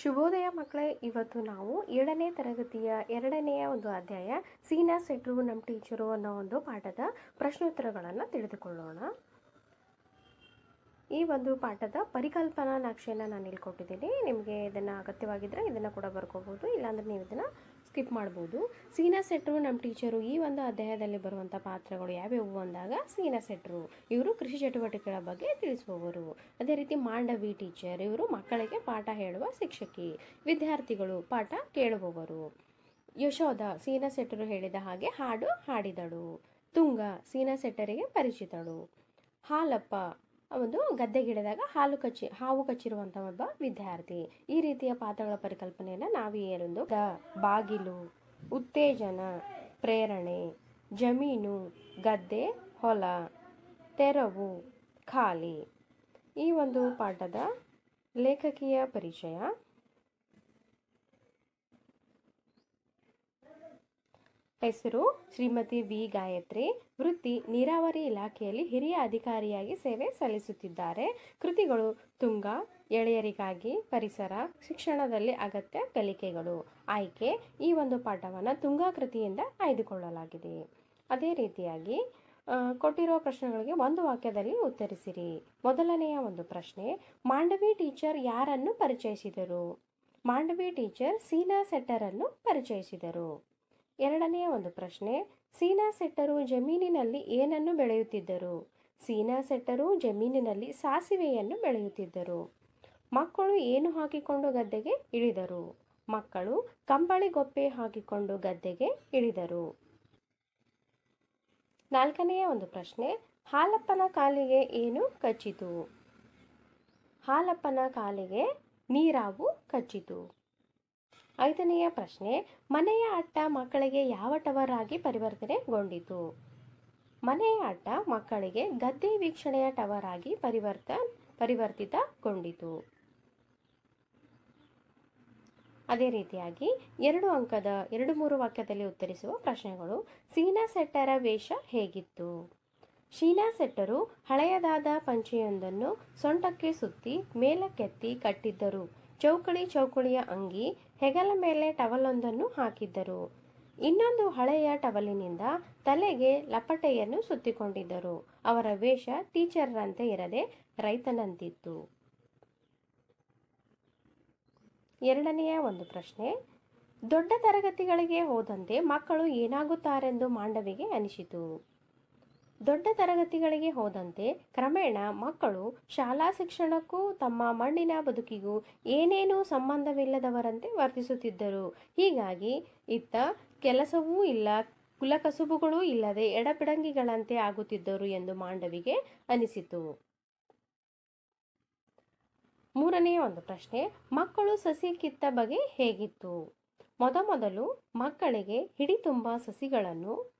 ಶುಭೋದಯ ಮಕ್ಕಳೇ, ಇವತ್ತು ನಾವು ಏಳನೇ ತರಗತಿಯ ಎರಡನೆಯ ಒಂದು ಅಧ್ಯಾಯ, ಸೀನಾ ಸೆಟ್ರು ನಮ್ಮ ಟೀಚರು ಅನ್ನೋ ಒಂದು ಪಾಠದ ಪ್ರಶ್ನೋತ್ತರಗಳನ್ನು ತಿಳಿದುಕೊಳ್ಳೋಣ. ಈ ಒಂದು ಪಾಠದ ಪರಿಕಲ್ಪನಾ ನಕ್ಷೆಯನ್ನು ನಾನು ಇಲ್ಲಿ ಕೊಟ್ಟಿದ್ದೀನಿ ನಿಮಗೆ ಇದನ್ನು ಅಗತ್ಯವಾಗಿದ್ದರೆ ಇದನ್ನು ಕೂಡ ಬರ್ಕೋಬೋದು, ಇಲ್ಲಾಂದರೆ ನೀವು ಇದನ್ನು ಸ್ಕಿಪ್ ಮಾಡ್ಬೋದು. ಸೀನಾ ಸೆಟ್ರು ನಮ್ಮ ಟೀಚರು ಈ ಒಂದು ಅಧ್ಯಾಯದಲ್ಲಿ ಬರುವಂಥ ಪಾತ್ರಗಳು ಯಾವ್ಯಾವು ಅಂದಾಗ ಸೀನಾ ಸೆಟ್ರು. ಇವರು ಕೃಷಿ ಚಟುವಟಿಕೆಗಳ ಬಗ್ಗೆ ತಿಳಿಸುವವರು. ಅದೇ ರೀತಿ ಮಾಂಡವಿ ಟೀಚರ್, ಇವರು ಮಕ್ಕಳಿಗೆ ಪಾಠ ಹೇಳುವ ಶಿಕ್ಷಕಿ. ವಿದ್ಯಾರ್ಥಿಗಳು ಪಾಠ ಕೇಳುವವರು. ಯಶೋಧ ಸೀನಾ ಸೆಟ್ಟರು ಹೇಳಿದ ಹಾಗೆ ಹಾಡು ಹಾಡಿದಳು. ತುಂಗ ಸೀನಾ ಸೆಟ್ಟರಿಗೆ ಪರಿಚಿತಳು. ಹಾಲಪ್ಪ ಒಂದು ಗದ್ದೆಗಿಳಿದಾಗ ಹಾಲು ಕಚ್ಚಿ, ಹಾವು ಕಚ್ಚಿರುವಂಥ ಒಬ್ಬ ವಿದ್ಯಾರ್ಥಿ. ಈ ರೀತಿಯ ಪಾತ್ರಗಳ ಪರಿಕಲ್ಪನೆಯನ್ನು ನಾವು ಏನೊಂದು ಬಾಗಿಲು, ಉತ್ತೇಜನ, ಪ್ರೇರಣೆ, ಜಮೀನು, ಗದ್ದೆ, ಹೊಲ, ತೆರವು, ಖಾಲಿ. ಈ ಒಂದು ಪಾಠದ ಲೇಖಕಿಯ ಪರಿಚಯ. ಹೆಸರು ಶ್ರೀಮತಿ ವಿ ಗಾಯತ್ರಿ. ವೃತ್ತಿ ನೀರಾವರಿ ಇಲಾಖೆಯಲ್ಲಿ ಹಿರಿಯ ಅಧಿಕಾರಿಯಾಗಿ ಸೇವೆ ಸಲ್ಲಿಸುತ್ತಿದ್ದಾರೆ. ಕೃತಿಗಳು ತುಂಗ, ಎಳೆಯರಿಗಾಗಿ ಪರಿಸರ, ಶಿಕ್ಷಣದಲ್ಲಿ ಅಗತ್ಯ ಕಲಿಕೆಗಳು. ಆಯ್ಕೆ, ಈ ಒಂದು ಪಾಠವನ್ನು ತುಂಗಾ ಕೃತಿಯಿಂದ ಆಯ್ದುಕೊಳ್ಳಲಾಗಿದೆ. ಅದೇ ರೀತಿಯಾಗಿ ಕೊಟ್ಟಿರುವ ಕೊಟ್ಟಿರೋ ಪ್ರಶ್ನೆಗಳಿಗೆ ಒಂದು ವಾಕ್ಯದಲ್ಲಿ ಉತ್ತರಿಸಿರಿ. ಮೊದಲನೆಯ ಒಂದು ಪ್ರಶ್ನೆ, ಮಾಂಡವಿ ಟೀಚರ್ ಯಾರನ್ನು ಪರಿಚಯಿಸಿದರು? ಮಾಂಡವಿ ಟೀಚರ್ ಸೀನಾ ಸೆಟ್ಟರನ್ನು ಪರಿಚಯಿಸಿದರು. ಎರಡನೆಯ ಒಂದು ಪ್ರಶ್ನೆ, ಸೀನಾ ಸೆಟ್ಟರು ಜಮೀನಿನಲ್ಲಿ ಏನನ್ನು ಬೆಳೆಯುತ್ತಿದ್ದರು? ಸೀನಾ ಸೆಟ್ಟರು ಜಮೀನಿನಲ್ಲಿ ಸಾಸಿವೆಯನ್ನು ಬೆಳೆಯುತ್ತಿದ್ದರು. ಮಕ್ಕಳು ಏನು ಹಾಕಿಕೊಂಡು ಗದ್ದೆಗೆ ಇಳಿದರು? ಮಕ್ಕಳು ಕಂಬಳಿ ಗೊಪ್ಪೆ ಹಾಕಿಕೊಂಡು ಗದ್ದೆಗೆ ಇಳಿದರು. ನಾಲ್ಕನೆಯ ಒಂದು ಪ್ರಶ್ನೆ, ಹಾಲಪ್ಪನ ಕಾಲಿಗೆ ಏನು ಕಚ್ಚಿತು? ಹಾಲಪ್ಪನ ಕಾಲಿಗೆ ನೀರಾವು ಕಚ್ಚಿತು. ಐದನೆಯ ಪ್ರಶ್ನೆ, ಮನೆಯ ಅಟ್ಟ ಮಕ್ಕಳಿಗೆ ಯಾವ ಟವರ್ ಆಗಿ ಪರಿವರ್ತನೆಗೊಂಡಿತು? ಮನೆಯ ಅಟ್ಟ ಮಕ್ಕಳಿಗೆ ಗದ್ದೆ ವೀಕ್ಷಣೆಯ ಟವರ್ ಆಗಿ ಪರಿವರ್ತ, ಪರಿವರ್ತಿತಗೊಂಡಿತು. ಅದೇ ರೀತಿಯಾಗಿ ಎರಡು ಅಂಕದ, ಎರಡು ಮೂರು ವಾಕ್ಯದಲ್ಲಿ ಉತ್ತರಿಸುವ ಪ್ರಶ್ನೆಗಳು, ಸೀನಾ ಸೆಟ್ಟರ ವೇಷ ಹೇಗಿತ್ತು? ಶೀನಾ ಸೆಟ್ಟರು ಹಳೆಯದಾದ ಪಂಚೆಯೊಂದನ್ನು ಸೊಂಟಕ್ಕೆ ಸುತ್ತಿ, ಮೇಲಕ್ಕೆತ್ತಿ ಕಟ್ಟಿದ್ದರು. ಚೌಕಳಿ ಚೌಕಳಿಯ ಅಂಗಿ ಹೆಗಲ ಮೇಲೆ ಟವಲೊಂದನ್ನು ಹಾಕಿದ್ದರು. ಇನ್ನೊಂದು ಹಳೆಯ ಟವಲಿನಿಂದ ತಲೆಗೆ ಲಪಟೆಯನ್ನು ಸುತ್ತಿಕೊಂಡಿದ್ದರು. ಅವರ ವೇಷ ಟೀಚರ್ರಂತೆ ಇರದೆ ರೈತನಂತಿತ್ತು. ಎರಡನೆಯ ಒಂದು ಪ್ರಶ್ನೆ, ದೊಡ್ಡ ತರಗತಿಗಳಿಗೆ ಹೋದಂತೆ ಮಕ್ಕಳು ಏನಾಗುತ್ತಾರೆಂದು ಮಾಂಡವಿಗೆ ಅನಿಸಿತು. ದೊಡ್ಡ ತರಗತಿಗಳಿಗೆ ಹೋದಂತೆ ಕ್ರಮೇಣ ಮಕ್ಕಳು ಶಾಲಾ ಶಿಕ್ಷಣಕ್ಕೂ ತಮ್ಮ ಮಣ್ಣಿನ ಬದುಕಿಗೂ ಏನೇನೂ ಸಂಬಂಧವಿಲ್ಲದವರಂತೆ ವರ್ತಿಸುತ್ತಿದ್ದರು. ಹೀಗಾಗಿ ಇತ್ತ ಕೆಲಸವೂ ಇಲ್ಲ ಕುಲಕಸುಬುಗಳೂ ಇಲ್ಲದೆ ಎಡಪಿಡಂಗಿಗಳಂತೆ ಆಗುತ್ತಿದ್ದರು ಎಂದು ಮಾಂಡವಿಗೆ ಅನಿಸಿತು. ಮೂರನೆಯ ಒಂದು ಪ್ರಶ್ನೆ, ಮಕ್ಕಳು ಸಸಿ ಕಿತ್ತ ಬಗೆ ಹೇಗಿತ್ತು? ಮೊದಮೊದಲು ಮಕ್ಕಳಿಗೆ ಹಿಡಿ ತುಂಬ ಸಸಿಗಳನ್ನು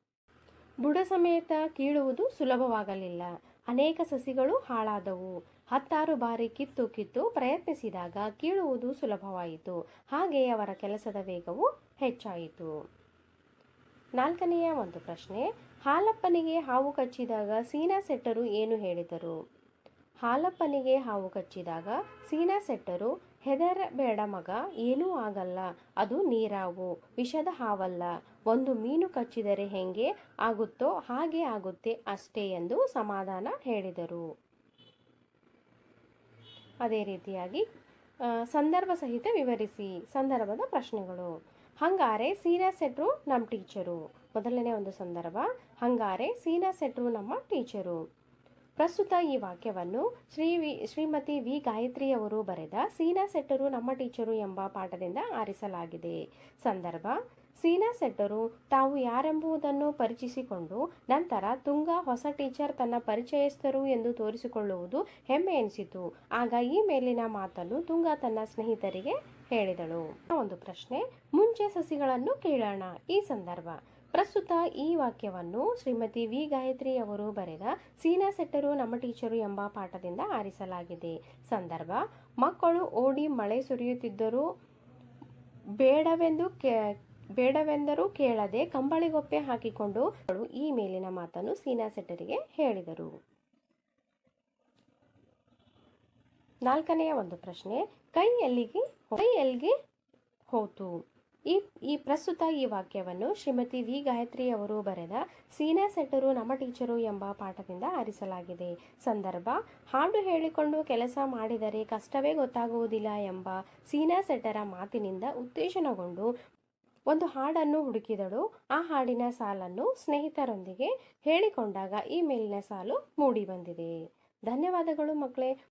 ಬುಡ ಸಮೇತ ಕೀಳುವುದು ಸುಲಭವಾಗಲಿಲ್ಲ. ಅನೇಕ ಸಸಿಗಳು ಹಾಳಾದವು. ಹತ್ತಾರು ಬಾರಿ ಕಿತ್ತು ಕಿತ್ತು ಪ್ರಯತ್ನಿಸಿದಾಗ ಕೀಳುವುದು ಸುಲಭವಾಯಿತು. ಹಾಗೆ ಅವರ ಕೆಲಸದ ವೇಗವು ಹೆಚ್ಚಾಯಿತು. ನಾಲ್ಕನೆಯ ಒಂದು ಪ್ರಶ್ನೆ, ಹಾಲಪ್ಪನಿಗೆ ಹಾವು ಕಚ್ಚಿದಾಗ ಸೀನಾ ಸೆಟ್ಟರು ಏನು ಹೇಳಿದರು? ಹಾಲಪ್ಪನಿಗೆ ಹಾವು ಕಚ್ಚಿದಾಗ ಸೀನಾ ಸೆಟ್ಟರು ಹೆದರಬೇಡ ಮಗ, ಏನೂ ಆಗಲ್ಲ. ಅದು ನೀರಾವು ವಿಷದ ಹಾವಲ್ಲ. ಒಂದು ಮೀನು ಕಚ್ಚಿದರೆ ಹೆಂಗೆ ಆಗುತ್ತೋ ಹಾಗೆ ಆಗುತ್ತೆ ಅಷ್ಟೇ ಎಂದು ಸಮಾಧಾನ ಹೇಳಿದರು. ಅದೇ ರೀತಿಯಾಗಿ ಸಂದರ್ಭ ಸಹಿತ ವಿವರಿಸಿ ಸಂದರ್ಭದ ಪ್ರಶ್ನೆಗಳು. ಹಂಗಾರೆ ಸೀನಾ ಸೆಟ್ರು ನಮ್ಮ ಟೀಚರು. ಮೊದಲನೇ ಒಂದು ಸಂದರ್ಭ. ಹಂಗಾರೆ ಸೀನಾ ಸೆಟ್ರು ನಮ್ಮ ಟೀಚರು. ಪ್ರಸ್ತುತ ಈ ವಾಕ್ಯವನ್ನು ಶ್ರೀ ವಿ, ಶ್ರೀಮತಿ ವಿ ಗಾಯತ್ರಿಯವರು ಬರೆದ ಸೀನಾ ಸೆಟ್ಟರು ನಮ್ಮ ಟೀಚರು ಎಂಬ ಪಾಠದಿಂದ ಆರಿಸಲಾಗಿದೆ. ಸಂದರ್ಭ, ಸೀನಾ ಸೆಟ್ಟರು ತಾವು ಯಾರೆಂಬುದನ್ನು ಪರಿಚಯಿಸಿಕೊಂಡು ನಂತರ ತುಂಗ ಹೊಸ ಟೀಚರ್ ತನ್ನ ಪರಿಚಯಸ್ಥರು ಎಂದು ತೋರಿಸಿಕೊಳ್ಳುವುದು ಹೆಮ್ಮೆ ಎನಿಸಿತು. ಆಗ ಈ ಮೇಲಿನ ಮಾತನ್ನು ತುಂಗ ತನ್ನ ಸ್ನೇಹಿತರಿಗೆ ಹೇಳಿದಳು. ಒಂದು ಪ್ರಶ್ನೆ, ಮುಂಚೆ ಸಸಿಗಳನ್ನು ಕೇಳೋಣ. ಈ ಸಂದರ್ಭ ಪ್ರಸ್ತುತ ಈ ವಾಕ್ಯವನ್ನು ಶ್ರೀಮತಿ ವಿ. ಗಾಯತ್ರಿ ಅವರು ಬರೆದ ಸೀನಾ ಸೆಟ್ಟರು ನಮ್ಮ ಟೀಚರು ಎಂಬ ಪಾಠದಿಂದ ಆರಿಸಲಾಗಿದೆ. ಸಂದರ್ಭ, ಮಕ್ಕಳು ಓಡಿ ಮಳೆ ಸುರಿಯುತ್ತಿದ್ದರೂ ಬೇಡವೆಂದು ಕೇ, ಬೇಡವೆಂದರೂ ಕೇಳದೆ ಕಂಬಳಿಗೊಪ್ಪೆ ಹಾಕಿಕೊಂಡು ಈ ಮೇಲಿನ ಮಾತನ್ನು ಸೀನಾ ಸೆಟ್ಟರಿಗೆ ಹೇಳಿದರು. ನಾಲ್ಕನೆಯ ಒಂದು ಪ್ರಶ್ನೆ ಕೈ ಎಲ್ಲಿಗೆ ಕೈ ಎಲ್ಲಿಗೆ ಹೋತು. ಈ ಈ ಪ್ರಸ್ತುತ ಈ ವಾಕ್ಯವನ್ನು ಶ್ರೀಮತಿ ವಿ. ಗಾಯತ್ರಿ ಅವರು ಬರೆದ ಸೀನಿಯರ್ ಸೆಟ್ಟರು ನಮ್ಮ ಟೀಚರು ಎಂಬ ಪಾಠದಿಂದ ಆರಿಸಲಾಗಿದೆ. ಸಂದರ್ಭ, ಹಾಡು ಹೇಳಿಕೊಂಡು ಕೆಲಸ ಮಾಡಿದರೆ ಕಷ್ಟವೇ ಗೊತ್ತಾಗುವುದಿಲ್ಲ ಎಂಬ ಸೀನಿಯರ್ ಸೆಟ್ಟರ ಮಾತಿನಿಂದ ಉತ್ತೇಜನಗೊಂಡು ಒಂದು ಹಾಡನ್ನು ಹುಡುಕಿದಳು. ಆ ಹಾಡಿನ ಸಾಲನ್ನು ಸ್ನೇಹಿತರೊಂದಿಗೆ ಹೇಳಿಕೊಂಡಾಗ ಈ ಮೇಲಿನ ಸಾಲು ಮೂಡಿ ಬಂದಿದೆ ಧನ್ಯವಾದಗಳು ಮಕ್ಕಳೇ.